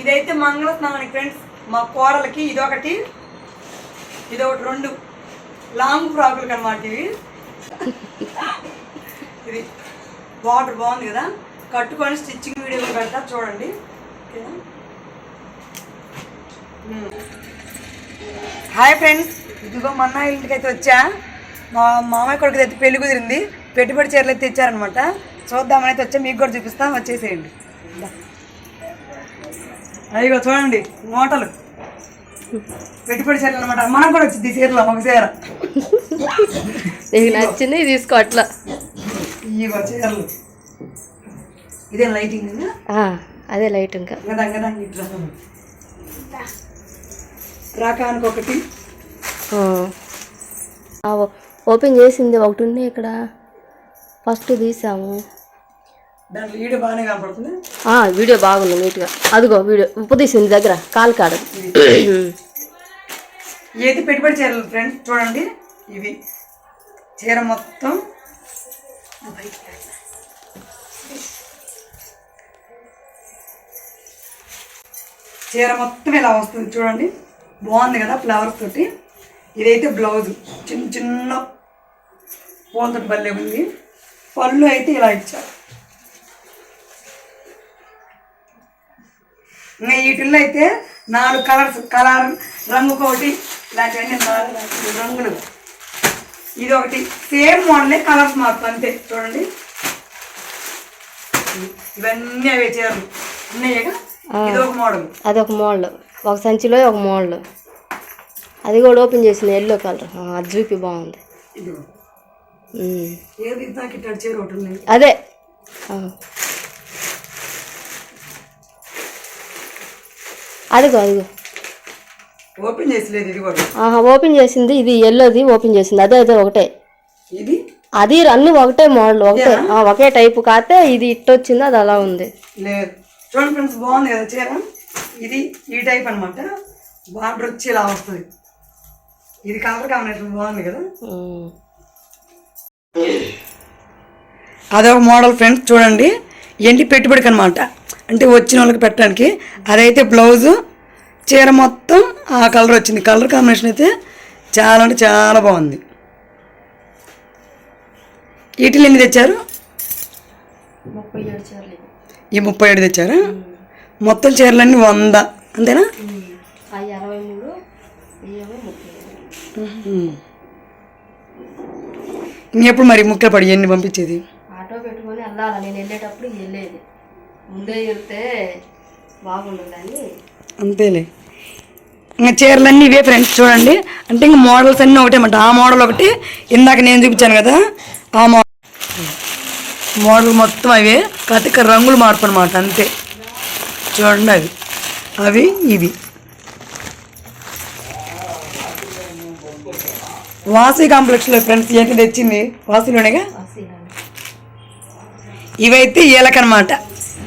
ఇదైతే మంగళ స్నానానికి ఫ్రెండ్స్ మా కోడలకి ఇదొకటి ఇదొకటి రెండు. లాంగ్ ఫ్రాకులు అనమాట ఇవి. ఇది బార్డర్ బాగుంది కదా? కట్టుకొని స్టిచ్చింగ్ వీడియో పెడతా చూడండి. Hi friends hmm. ఇదిగో మా ఇంటికి అయితే వచ్చా. మా మామయ్య కొడుకు అయితే పెళ్ళి కుదిరింది. పెట్టుబడి చీరలు అయితే తెచ్చారనమాట చూద్దామని అయితే వచ్చా మీకు కూడా చూపిస్తాం వచ్చేసేయండి. అయ్యో చూడండి మూటలు. పెట్టుబడి చీరలు అనమాట మనకు కూడా వచ్చింది చీరలో ఒక చీర. నీకు నచ్చింది తీసుకో అట్లా. ఇగో చీరలు. ఇదే లైటింగ్ అదే లైట్ ఇంకా. రాకానికి ఒకటి ఓపెన్ చేసింది ఒకటి ఉన్నాయి ఇక్కడ. ఫస్ట్ తీసాము. దాంట్లో ఈడు బాగానే కనపడుతుంది. ఆ, వీడియో బాగుంది నీట్గా. అదిగో వీడియో ఉప్పు తీసింది దగ్గర కాలు కాడ. ఏది పెట్టుబడి చీరలు ఫ్రెండ్స్ చూడండి. ఇవి. చీర మొత్తం. చీర మొత్తం ఇలా వస్తుంది చూడండి. బాగుంది కదా ఫ్లవర్స్ తోటి. ఇదైతే బ్లౌజ్ చిన్న చిన్న పూలతో భలే ఉంది. పళ్ళు అయితే ఇలా ఇచ్చారు. ఇంకా వీటిల్లో అయితే నాలుగు కలర్స్ కలర్ రంగు ఒకటి ఇలాంటివన్నీ నాలుగు రంగులు. ఇది ఒకటి. సేమ్ మోడలే కలర్స్ మాత్రం అంతే. చూడండి. ఇవన్నీ అవే చీరలు. ఉన్నాయిగా ఇది ఒక మోడల్. అదొక మోడల్. ఒక సంచిలో ఒక మోడల్. అది కూడా ఓపెన్ చేసింది ఎల్లో కలర్ అది చూపి బాగుంది. అదే. అదిగో అదిగో. ఓపెన్ చేసలేదు ఇది కూడా ఆహా ఓపెన్ చేసింది ఇది ఎల్లోది ఓపెన్ చేసింది. అదే అదే ఒకటే. ఇది? అది అన్ని ఒకటే మోడల్ ఒకటే. ఆ, ఒకే టైపు కాతే ఇది ఇట్ట వచ్చింది అది అలా ఉంది. లేదు. చూడండి ఫ్రెండ్స్ బాగుంది కదా చీర? ఇది ఈ టైప్ అన్నమాట. బార్డర్ వచ్చి ఇలా వస్తుంది. ఇది కలర్ కాంబినేషన్ బాగుంది కదా. అదొక మోడల్ ఫ్రెండ్స్ చూడండి. ఏంటి పెట్టుబడికి అనమాట అంటే వచ్చిన వాళ్ళకి పెట్టడానికి. అదైతే బ్లౌజు చీర మొత్తం ఆ కలర్ వచ్చింది. కలర్ కాంబినేషన్ అయితే చాలా అంటే చాలా బాగుంది. వీటిలో ఎన్ని తెచ్చారు. ఈ ముప్పై ఏడు తెచ్చారా? మొత్తం చీరలన్నీ వంద. అంతేనా? ఇంకెప్పుడు మరి ముక్కలు పడి ఎన్ని పంపించేది? ఆటో పెట్టుకొని వెళ్ళాలి? నేను వెళ్ళేటప్పుడు వెళ్ళేది. ముందే వెళ్తే బాగుండదని అంతేలే. ఇంకా చీరలన్నీ ఇవే ఫ్రెండ్స్ చూడండి. అంటే ఇంకా మోడల్స్ అన్నీ ఒకటే అన్నమాట. ఆ మోడల్ ఒకటి ఇందాక నేను చూపించాను కదా ఆ మోడల్ మోడల్ మొత్తం అవే కాకపోతే రంగులు మార్పు అనమాట అంతే. చూడండి అవి. అవి ఇవి. వాసి కాంప్లెక్స్లో ఫ్రెండ్స్ ఏంటి తెచ్చింది? వాసిలోనేగా? ఇవైతే ఈలకనమాట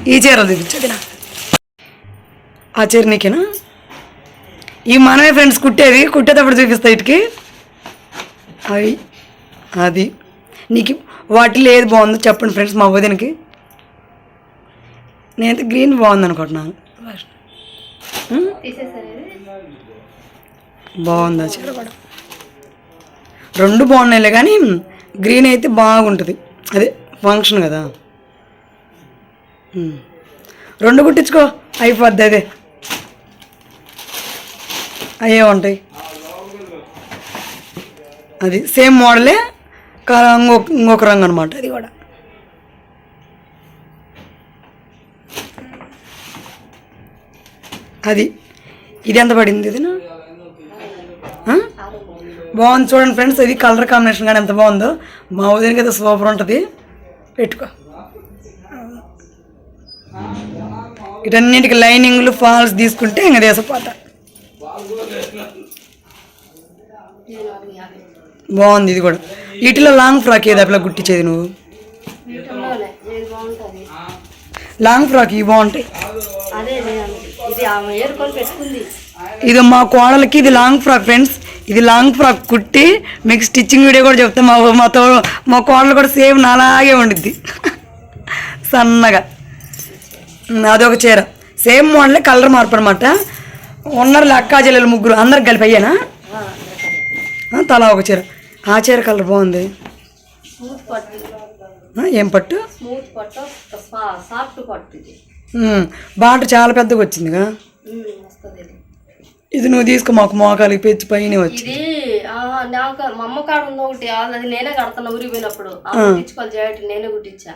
ఈ చీరలు చూపించదు నా ఆ చీర నీకేనా? ఈ మనమే ఫ్రెండ్స్ కుట్టేది కుట్టేటప్పుడు చూపిస్తా ఇటుకి. అవి అది. నీకు వాటిలో ఏది బాగుందో చెప్పండి ఫ్రెండ్స్ మా వదినకి. నేనైతే గ్రీన్ బాగుంది అనుకుంటున్నాను? బాగుంది ఆ చీర. కూడా రెండు బాగున్నాయిలే కానీ గ్రీన్ అయితే బాగుంటుంది. అదే ఫంక్షన్ కదా. రెండు కుట్టించుకో అయిపోద్ది అదే. అయ్యే ఉంటాయి. అది సేమ్ మోడలే ఇంకొక ఇంకొక రంగు అనమాట అది కూడా. అది. ఇది ఎంత పడింది ఇది బాగుంది చూడండి ఫ్రెండ్స్ ఇది కలర్ కాంబినేషన్ కానీ ఎంత బాగుందో. మా ఉదయానికి అయితే సూపర్ ఉంటుంది. పెట్టుకో. వీటన్నిటికి లైనింగ్లు ఫాల్స్ తీసుకుంటే ఇంకా దేశపోతా. బాగుంది ఇది కూడా. వీటిలో లాంగ్ ఫ్రాక్ ఏది అట్లా గుట్టించేది నువ్వు? లాంగ్ ఫ్రాక్ ఇవి బాగుంటాయి. ఇది మా కోడలకి ఇది లాంగ్ ఫ్రాక్ ఫ్రెండ్స్. ఇది లాంగ్ ఫ్రాక్ కుట్టి మీకు స్టిచ్చింగ్ వీడియో కూడా చెప్తాం. మా మా తో మా కోడలు కూడా సేమ్ నాలాగే ఉండిద్ది. సన్నగా. అదొక చీర. సేమ్ మోడలే కలర్ మార్పు అనమాట ఉన్నారు అక్కా చెల్లెలు ముగ్గురు అందరికి కలిపి అయ్యానా? తలా ఒక చీర. ఆ చీర కలర్ బాగుంది. స్మూత్ పట్టు. ఆ, ఏం పట్టు? స్మూత్ పట్టు సాఫ్ట్ పట్టు ఇది. ఉమ్, బాట చాలా పెద్దగా వచ్చిందిగా? వస్తుంది ఇది. నువ్వు తీసుకో మాకు మోకాలికి పెంచి పైన వచ్చి. నాకు మా అమ్మ కాడ ఉంది ఒకటి ఆ, అది నేనే కడతాను ఊరికి పోయినప్పుడు. నేనే కుట్టించా.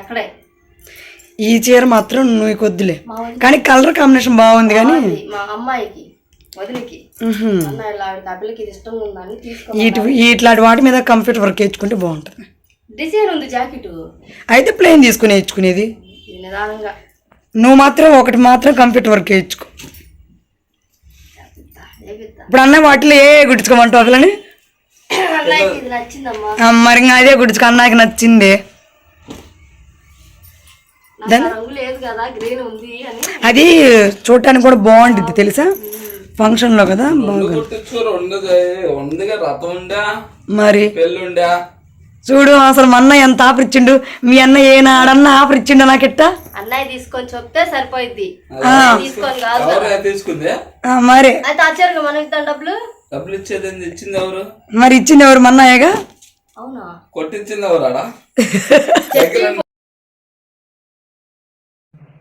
అక్కడే. ఈ చీర మాత్రం నువ్వు కొద్దులే కానీ కలర్ కాంబినేషన్ బాగుంది కానీ మా అమ్మాయికి ఇట్లాంటి వాటి మీద కంప్యూటర్ వర్క్ వేయించుకుంటే బాగుంటుంది. డిజైన్ ఉంది జాకెట్. అయితే ప్లేన్ తీసుకుని వేయించుకునేది నువ్వు మాత్రం ఒకటి మాత్రం కంప్యూటర్ వర్క్ వేయించుకో ఇప్పుడు అన్న వాటిలో ఏ గుడ్చుకోమంటావు అసలని మరి అదే గుడ్చుకో అన్నకి నచ్చింది నాకు ఆ రంగు లేదు కదా గ్రీన్ ఉంది అని అది చూడటానికి కూడా బాగుంటుంది తెలుసా? కదా ఉందిగా రథం ఉండా మరి? పెళ్ళి ఉండా చూడు అసలు మా అన్న ఎంత ఆఫర్ ఇచ్చిండు మీ అన్న ఏనాడన్న ఆఫర్ ఇచ్చిండు నాకెట్టా? అన్నయ్య తీసుకొని చెప్తే సరిపోయిద్ది. తీసుకొని కాదు. ఎవరు తీసుకుంది? ఆ, మరి? అయితే ఆచారంగా మనం ఇద్దాం డబ్బులు? డబ్బులు ఇచ్చేది ఏంది? ఇచ్చింది ఎవరు? మరి ఇచ్చింది ఎవరు మా అన్నయ్యగా? అవునా? కొట్టించింది ఎవరు ఆడ?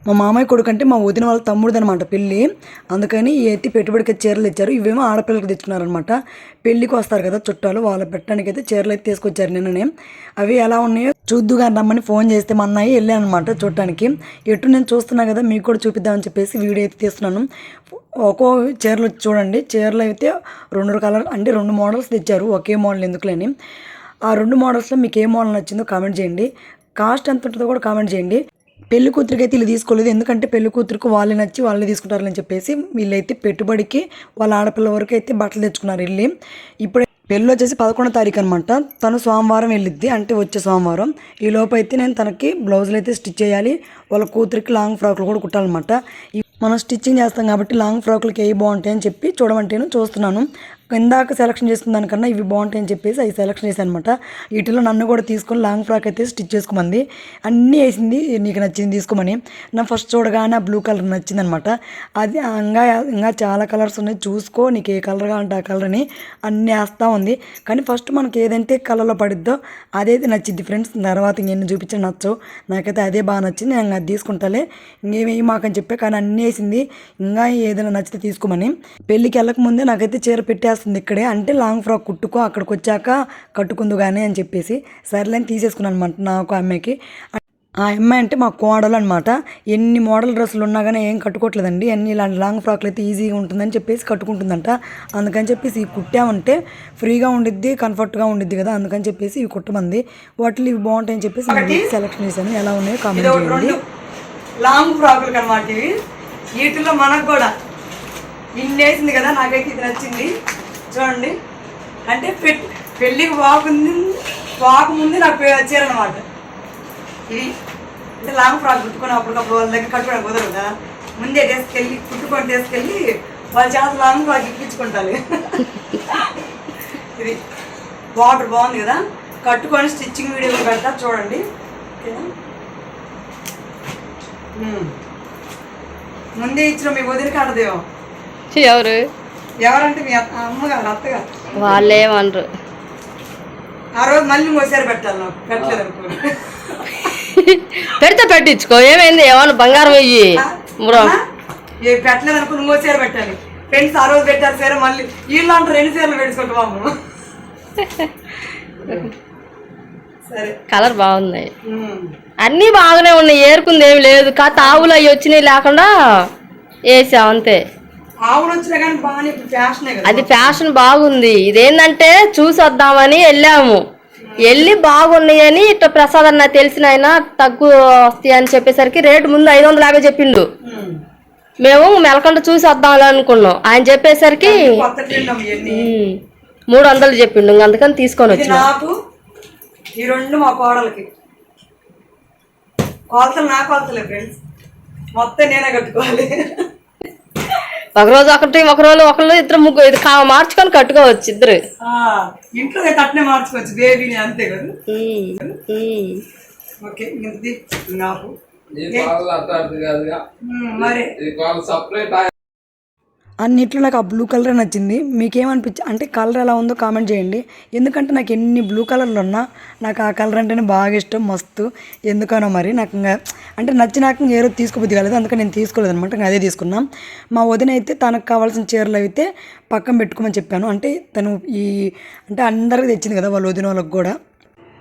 మా మామయ్య కొడుకు అంటే మా వదిన వాళ్ళ తమ్ముడిది అనమాట పెళ్ళి. అందుకని ఎత్తి పెట్టుబడికి చీరలు ఇచ్చారు ఇవేమో ఆడపిల్లలకి తెచ్చుకున్నారనమాట. పెళ్ళికి వస్తారు కదా చుట్టాలు వాళ్ళ పెట్టడానికి అయితే చీరలు అయితే తీసుకొచ్చారు నిన్ననే. అవి ఎలా ఉన్నాయో చూద్దుగా రమ్మని ఫోన్ చేస్తే మా అన్నయ్య వెళ్ళాను అనమాట చూడటానికి ఎటు నేను చూస్తున్నా కదా మీకు కూడా చూపిద్దామని చెప్పేసి వీడియో అయితే తీస్తున్నాను. ఒక్కో చీరలు చూడండి. చీరలు అయితే రెండు కలర్ అంటే రెండు మోడల్స్ తెచ్చారు. ఒకే మోడల్ ఎందుకులేని. ఆ రెండు మోడల్స్లో మీకు ఏ మోడల్ నచ్చిందో కామెంట్ చేయండి. కాస్ట్ ఎంత ఉంటుందో కూడా కామెంట్ చేయండి. పెళ్ళి కూతురికి అయితే వీళ్ళు తీసుకోలేదు. ఎందుకంటే పెళ్ళి కూతురుకు వాళ్ళు నచ్చి వాళ్ళని తీసుకుంటారని చెప్పేసి వీళ్ళైతే పెట్టుబడికి వాళ్ళ ఆడపిల్ల వరకు అయితే బట్టలు తెచ్చుకున్నారు వెళ్ళి. ఇప్పుడు పెళ్ళి వచ్చేసి పదకొండో తారీఖు అనమాట తను సోమవారం వెళ్ళిద్ది అంటే వచ్చే సోమవారం. ఈ లోపు అయితే నేను తనకి బ్లౌజులు అయితే స్టిచ్ చేయాలి. వాళ్ళ కూతురికి లాంగ్ ఫ్రాక్లు కూడా కుట్టాలన్నమాట. మనం స్టిచ్చింగ్ చేస్తాం కాబట్టి లాంగ్ ఫ్రాక్లకి ఏవి బాగుంటాయి అని చెప్పి చూడమంటేను చూస్తున్నాను. ఇందాక సెలక్షన్ చేసుకున్న దానికన్నా ఇవి బాగుంటాయని చెప్పేసి అవి సెలక్షన్ చేశాను అనమాట వీటిలో నన్ను కూడా తీసుకొని లాంగ్ ఫ్రాక్ అయితే స్టిచ్ చేసుకోమంది. అన్నీ వేసింది నీకు నచ్చింది తీసుకోమని. నా ఫస్ట్ చూడగానే ఆ బ్లూ కలర్ నచ్చింది అనమాట అది ఇంకా ఇంకా చాలా కలర్స్ ఉన్నాయి. చూసుకో నీకు ఏ కలర్ కావాలంటే ఆ కలర్ అని అన్నీ వేస్తూ ఉంది. కానీ ఫస్ట్ మనకి ఏదంటే కలర్లో పడిద్దో అదైతే నచ్చింది ఫ్రెండ్స్ తర్వాత ఇంకెన్ని చూపించిన నచ్చవు. నాకైతే అదే బాగా నచ్చింది. నేను అది తీసుకుంటాలే. ఇంకేమి మాకని చెప్పే కానీ అన్నీ వేసింది. ఇంకా ఏదైనా నచ్చితే తీసుకోమని. పెళ్ళికి వెళ్ళక ముందే నాకైతే చీర పెట్టేస్తుంది ఇక్కడే. అంటే లాంగ్ ఫ్రాక్ కుట్టుకో అక్కడికి వచ్చాక కట్టుకుందు కానీ అని చెప్పేసి సర్లే అని తీసేసుకున్నాను అనమాట నాకు ఆ అమ్మాయికి. ఆ అమ్మాయి అంటే మా కోడలు అనమాట ఎన్ని మోడల్ డ్రెస్సులు ఉన్నా కానీ ఏం కట్టుకోవట్లేదండి. అన్ని ఇలాంటి లాంగ్ ఫ్రాక్లు అయితే ఈజీగా ఉంటుందని చెప్పేసి కట్టుకుంటుందంట. అందుకని చెప్పేసి ఇవి కుట్టామంటే ఫ్రీగా ఉండిద్ది కంఫర్ట్గా ఉండిద్ది కదా. అందుకని చెప్పేసి ఇవి కుట్టమంది. వాటిలో ఇవి బాగుంటాయని చెప్పేసి నేను సెలెక్షన్ చేశాను. ఎలా ఉన్నాయో కామెంట్ చేయండి. లాంగ్ ఫ్రాకులు అనమాట ఇవి. వీటిలో మనకు కూడా. ఇన్ని వేసింది కదా నాకైతే ఇది నచ్చింది. చూడండి. అంటే పె- పెళ్ళికి వాకుంది వాకముందు నాకు పె- చీర అనమాట ఇది అంటే లాంగ్ ఫ్రాక్ కుట్టుకొని అప్పటికప్పుడు వాళ్ళ దగ్గర కట్టుకోవడం కుదరదు కదా. ముందే తీసుకెళ్ళి కుట్టుకొని తీసుకెళ్ళి వాళ్ళ చేత లాంగ్ ఫ్రాక్ ఇప్పించుకుంటాను ఇది బార్డర్ బాగుంది కదా. కట్టుకొని స్టిచ్చింగ్ వీడియో పెడతా చూడండి. ముందే ఇచ్చిన మీ వదిలి కాడదేమో ఎవరు? ఎవరంటే మీ అమ్మగారు అత్తగారు? వాళ్ళేమనరు. ఆ రోజు మళ్ళీ ఇంకోసారి పెట్టాలి నాకు. పెట్టలేదు పెడితే పెట్టించుకో. ఏమైంది? ఏమన్నా బంగారం వెయ్యి పెట్టలేదు అనుకో ఇంకోసారి పెట్టాలి. ఫ్రెండ్స్ ఆ రోజు పెట్టారు సరే మళ్ళీ. వీళ్ళు అంటారు రెండు సార్లు పెట్టుకుంటాము సరే. కలర్ బాగున్నాయి. అన్నీ బాగానే ఉన్నాయి. ఏరుకుంది ఏమి లేదు. కాకపోతే ఆవులు అవి వచ్చినాయి లేకుండా వేసాం అంతే. అది ఫ్యాషన్ బాగుంది. ఇదేంటంటే చూసి వద్దామని వెళ్ళాము. వెళ్ళి బాగున్నాయని ఇట్లా ప్రసాద్ అన్న తెలిసిన ఆయన తక్కువ వస్తాయి అని చెప్పేసరికి రేటు ముందు ఐదు వందల యాభై చెప్పిండు. మేము మెలకంట చూసి వద్దాం అనుకున్నాం. ఆయన చెప్పేసరికి మూడు వందలు చెప్పిండు. అందుకని తీసుకొని వచ్చిన. ఈ రెండు మా కోడలకి. కొలతలు నా కొలతలే ఫ్రెండ్స్ మొత్తం నేనే కట్టుకోవాలి. ఒక రోజు ఒకటి ఒక రోజు ఒకళ్ళు ఇద్దరు ముగ్గురు ఇది మార్చుకొని కట్టుకోవచ్చు ఇద్దరు. ఆ, ఇంట్లో కట్నే మార్చుకోవచ్చు బేబీని అంతే కదా. ఓకే నాకు మరి? సపరేట్ అన్నిట్లో నాకు ఆ బ్లూ కలరే నచ్చింది. మీకేమనిపించి అంటే కలర్ ఎలా ఉందో కామెంట్ చేయండి. ఎందుకంటే నాకు ఎన్ని బ్లూ కలర్లు ఉన్నా నాకు ఆ కలర్ అంటేనే బాగా ఇష్టం మస్తు. ఎందుకనో మరి నాకు ఇంకా అంటే నచ్చినాక ఏరో ఏ తీసుకోబుద్ది కాలేదు. అందుకని నేను తీసుకోలేదు అనమాట ఇంకా అదే తీసుకున్నాం. మా వదిన అయితే తనకు కావాల్సిన చీరలు అయితే పక్కన పెట్టుకోమని చెప్పాను. అంటే తను ఈ అంటే అందరికి తెచ్చింది కదా వాళ్ళ వదిన వాళ్ళకి కూడా.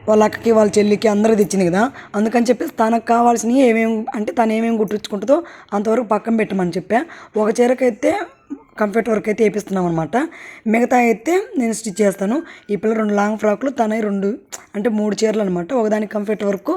వాళ్ళ అక్కకి వాళ్ళ చెల్లికి అందరికి తెచ్చింది కదా. అందుకని చెప్పేసి తనకు కావాల్సినవి ఏమేమి అంటే తను ఏమేమి గుర్తుంచుకుంటుందో అంతవరకు పక్కన పెట్టమని చెప్పా. ఒక చీరకైతే కంఫర్ట్ వర్క్ అయితే వేపిస్తున్నాం అనమాట మిగతా అయితే నేను స్టిచ్ చేస్తాను. ఈ పిల్ల రెండు లాంగ్ ఫ్రాక్లు తనే రెండు అంటే మూడు చీరలు అనమాట ఒకదానికి కంఫర్ట్ వర్క్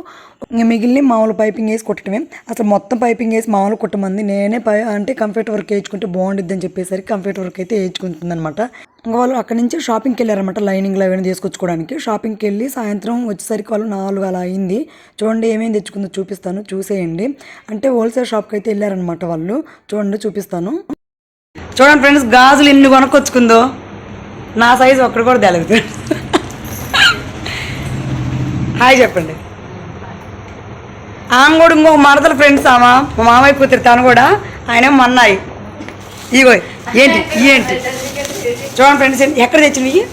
ఇంకా మిగిలిన మామూలు పైపింగ్ వేసి కుట్టడమే అసలు మొత్తం పైపింగ్ వేసి మామూలు కుట్టమంది. నేనే పై అంటే కంఫర్ట్ వర్క్ వేయించుకుంటే బాగుండిద్ది అని చెప్పేసరికి కంఫర్ట్ వర్క్ అయితే వేయించుకుంటుంది అనమాట ఇంకా వాళ్ళు అక్కడి నుంచి షాపింగ్కి వెళ్ళారనమాట లైనింగ్లు అవన్నీ తీసుకొచ్చుకోవడానికి. షాపింగ్కి వెళ్ళి సాయంత్రం వచ్చేసరికి వాళ్ళు నాలుగు అలా అయింది. చూడండి ఏమేమి తెచ్చుకుందో చూపిస్తాను. చూసేయండి. అంటే హోల్సేల్ షాప్కి అయితే వెళ్ళారనమాట వాళ్ళు. చూడండి చూపిస్తాను. చూడండి ఫ్రెండ్స్ గాజులు ఎన్ని కొనుక్కొచ్చుకుందో. నా సైజు ఒక్కడు కూడా తెలదు హాయ్ చెప్పండి. ఆమె కూడా ఇంకొక మరదల ఫ్రెండ్స్ ఆమె. మా మామయ్య కూతురు తను కూడా ఆయన మన్నాయి ఇగో ఏంటి ఏంటి? చూడండి ఫ్రెండ్స్ ఎక్కడ తెచ్చినవి?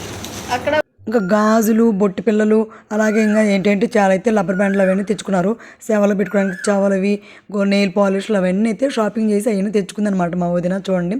అక్కడ ఇంకా గాజులు బొట్టు పిల్లలు అలాగే ఇంకా ఏంటంటే చాలా అయితే లబ్బర్ బ్యాండ్లు అవన్నీ తెచ్చుకున్నారు. సేవలు పెట్టుకోవడానికి చావలవి నెయిల్ పాలిష్లు అవన్నీ అయితే షాపింగ్ చేసి అవన్నీ తెచ్చుకుందనమాట మా వదిన చూడండి.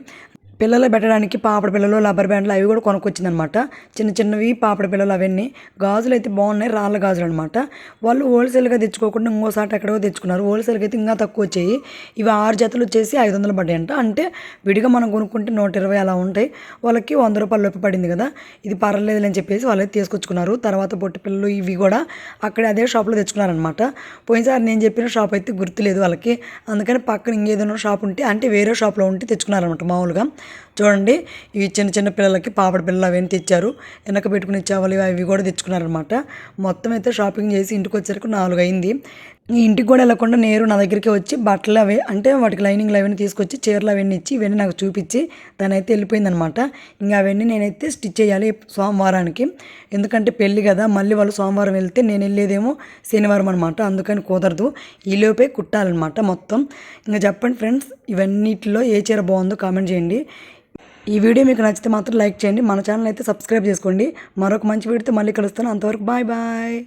పిల్లలు పెట్టడానికి పాపడ పిల్లలు రబ్బర్ బ్యాండ్లు అవి కూడా కొనుక్కొచ్చిందనమాట. చిన్న చిన్నవి పాపడ పిల్లలు అవన్నీ. గాజులు అయితే బాగున్నాయి రాళ్ళ గాజులు అనమాట. వాళ్ళు హోల్సేల్గా తెచ్చుకోకుండా ఇంకోసారి ఎక్కడో తెచ్చుకున్నారు. హోల్సేల్కి అయితే ఇంకా తక్కువ వచ్చాయి. ఇవి ఆరు జతలు వచ్చేసి ఐదు వందలు పడ్డాయంట. అంటే విడిగా మనం కొనుక్కుంటే నూట ఇరవై అలా ఉంటాయి. వాళ్ళకి వంద రూపాయలు లోపు పడింది కదా. ఇది పర్వాలేదు అని చెప్పేసి వాళ్ళైతే తీసుకొచ్చుకున్నారు. తర్వాత పొట్టి పిల్లలు ఇవి కూడా అక్కడ అదే షాప్లో తెచ్చుకున్నారనమాట. పోయినసారి నేను చెప్పిన షాప్ అయితే గుర్తులేదు వాళ్ళకి. అందుకని పక్కన ఇంకేదైనా షాప్ ఉంటే అంటే వేరే షాప్లో ఉంటే తెచ్చుకున్నారనమాట మామూలుగా. చూడండి ఈ చిన్న చిన్న పిల్లలకి పాపడ పిల్లలు అవన్నీ తెచ్చారు. వెనక పెట్టుకుని ఇచ్చేవాళ్ళు అవి కూడా తెచ్చుకున్నారనమాట మొత్తం అయితే షాపింగ్ చేసి ఇంటికి వచ్చేసరికి నాలుగు అయింది ఇంటికి కూడా వెళ్ళకుండా నేరు నా దగ్గరికి వచ్చి బట్టలు అవి అంటే వాటికి లైనింగ్లు అవన్నీ తీసుకొచ్చి చీరలు అవన్నీ ఇచ్చి ఇవన్నీ నాకు చూపించి తనైతే వెళ్ళిపోయిందనమాట. ఇంకా అవన్నీ నేనైతే స్టిచ్ చేయాలి సోమవారానికి. ఎందుకంటే పెళ్ళి కదా మళ్ళీ వాళ్ళు సోమవారం వెళ్తే నేను వెళ్ళేదేమో శనివారం అనమాట అందుకని కుదరదు. ఈలోపే కుట్టాలన్నమాట మొత్తం. ఇంకా చెప్పండి ఫ్రెండ్స్ ఇవన్నిటిలో ఏ చీర బాగుందో కామెంట్ చేయండి. ఈ వీడియో మీకు నచ్చితే మాత్రం లైక్ చేయండి. మన ఛానల్ అయితే సబ్స్క్రైబ్ చేసుకోండి. మరొక మంచి వీడియోతో మళ్ళీ కలుస్తాను. అంతవరకు బాయ్ బాయ్.